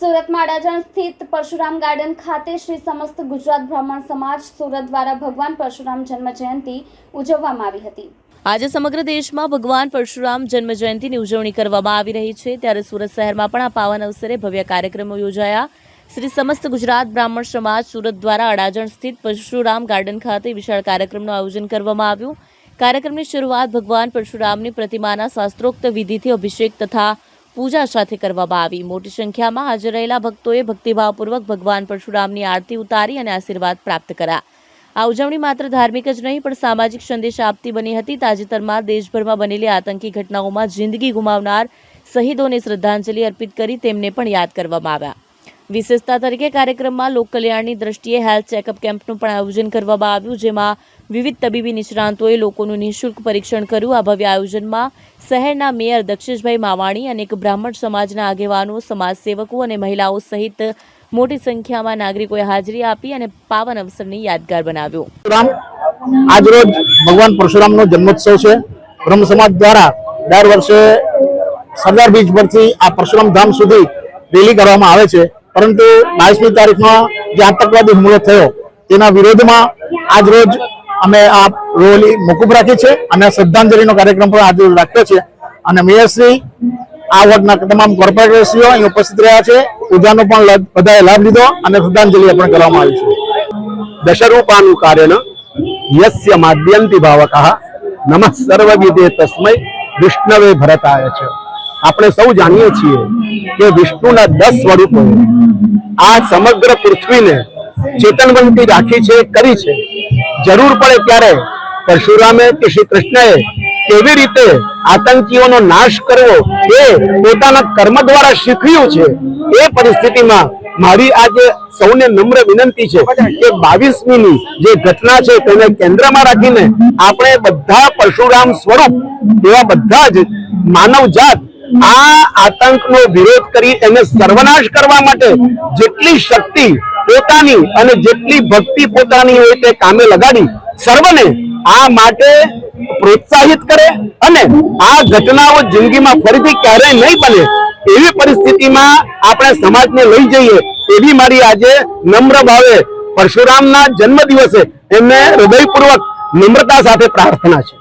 સુરતમાં અડાજણ સ્થિત પરશુરામ ગાર્ડન ખાતે શ્રી સમસ્ત ગુજરાત બ્રાહ્મણ સમાજ સુરત દ્વારા ભગવાન પરશુરામ જન્મ જયંતિ ઉજવવામાં આવી હતી. આજે સમગ્ર દેશમાં ભગવાન પરશુરામ જન્મ જયંતિની ઉજવણી કરવામાં આવી રહી છે. ત્યારે સુરત શહેરમાં પણ આ પાવન અવસરે ભવ્ય કાર્યક્રમો યોજાયા. શ્રી સમસ્ત ગુજરાત બ્રાહ્મણ સમાજ સુરત દ્વારા અડાજણ સ્થિત પરશુરામ ગાર્ડન ખાતે વિશાળ કાર્યક્રમનું આયોજન કરવામાં આવ્યું. કાર્યક્રમની શરૂઆત ભગવાન પરશુરામની પ્રતિમાના શાસ્ત્રોક્ત વિધિથી અભિષેક તથા પૂજા સાથે કરવામાં આવી. મોટી સંખ્યામાં હાજર રહેલા ભક્તોએ ભક્તિભાવપૂર્વક ભગવાન પરશુરામની આરતી ઉતારી અને આશીર્વાદ પ્રાપ્ત કર્યા. આ ઉજવણી માત્ર ધાર્મિક જ નહીં, પણ સામાજિક સંદેશ આપતી બની હતી. તાજેતરમાં દેશભરમાં બનેલી આતંકી ઘટનાઓમાં જિંદગી ગુમાવનાર શહીદોને શ્રદ્ધાંજલિ અર્પિત કરી તેમને પણ યાદ કરવામાં આવ્યા. વિશેષતા તરીકે કાર્યક્રમમાં લોકકલ્યાણની દ્રષ્ટિએ હેલ્થ ચેકઅપ કેમ્પનું પણ આયોજન કરવામાં આવ્યું, જેમાં વિવિધ તબીબી નિષ્ણાંતોએ લોકોનું નિઃશુલ્ક પરીક્ષણ કર્યું. આ ભવ્ય આયોજનમાં શહેરના મેયર દક્ષેશભાઈ માવાણી અને એક બ્રાહ્મણ સમાજના આગેવાનો, સમાજસેવકો અને મહિલાઓ સહિત મોટી સંખ્યામાં નાગરિકોએ હાજરી આપી અને પાવન અવસરને યાદગાર બનાવ્યો. આજરોજ ભગવાન પરશુરામનો જન્મોત્સવ છે. બ્રહ્મ સમાજ દ્વારા દર વર્ષે સરદાર બીચ પરથી આ પરશુરામ ધામ સુધી રેલી કરવામાં આવે છે. પરંતુ બાવીસમી તારીખમાં જે આતંકવાદી હુમલો થયો, તેના વિરોધમાં આજરોજ અમે આ રોલી મોકૂફ રાખી છે અને શ્રદ્ધાંજલિનો કાર્યક્રમ પણ આજે રાખ્યો છે. અને મેયરશ્રી, આ વોર્ડના તમામ કોર્પોરેટરશ્રીઓ અહીં ઉપસ્થિત રહ્યા છે. પૂજાનો પણ બધાએ લાભ લીધો અને શ્રદ્ધાંજલિ અર્પણ કરવામાં આવી છે. દશરૂપાનુકારેણ યસ્ય માદ્યંતિ ભાવકઃ, નમઃ સર્વવિદે તસ્મય વિષ્ણવે ભરતાય છે. આપણે સૌ જાણીએ છીએ કે વિષ્ણુના દસ સ્વરૂપો આ સમગ્ર પૃથ્વીને ચેતનવંતી રાખી છે, કરી છે. જરૂર પડે ત્યારે પરશુરામે કે શ્રી કૃષ્ણએ કેવી રીતે આતંકીઓનો નાશ કરવો એ પોતાના કર્મ દ્વારા શીખ્યું છે, એ પરિસ્થિતિમાં મારી આજે સૌને નમ્ર વિનંતી છે કે બાવીસમી જે ઘટના છે, તેને કેન્દ્રમાં રાખીને આપણે બધા પરશુરામ સ્વરૂપ, એવા બધા જ માનવ જાત આ આતંકનો વિરોધ કરી એને સર્વનાશ કરવા માટે જેટલી શક્તિ પોતાની અને જેટલી ભક્તિ પોતાની હોય તે કામે લગાડી સર્વને આ માટે પ્રોત્સાહિત કરે અને આ ઘટનાઓ જિંદગીમાં ફરીથી ક્યારેય નહીં બને એવી પરિસ્થિતિમાં આપણે સમાજને લઈ જઈએ એવી મારી આજે નમ્ર ભાવે પરશુરામના જન્મ દિવસે એમને હૃદયપૂર્વક નમ્રતા સાથે પ્રાર્થના છે.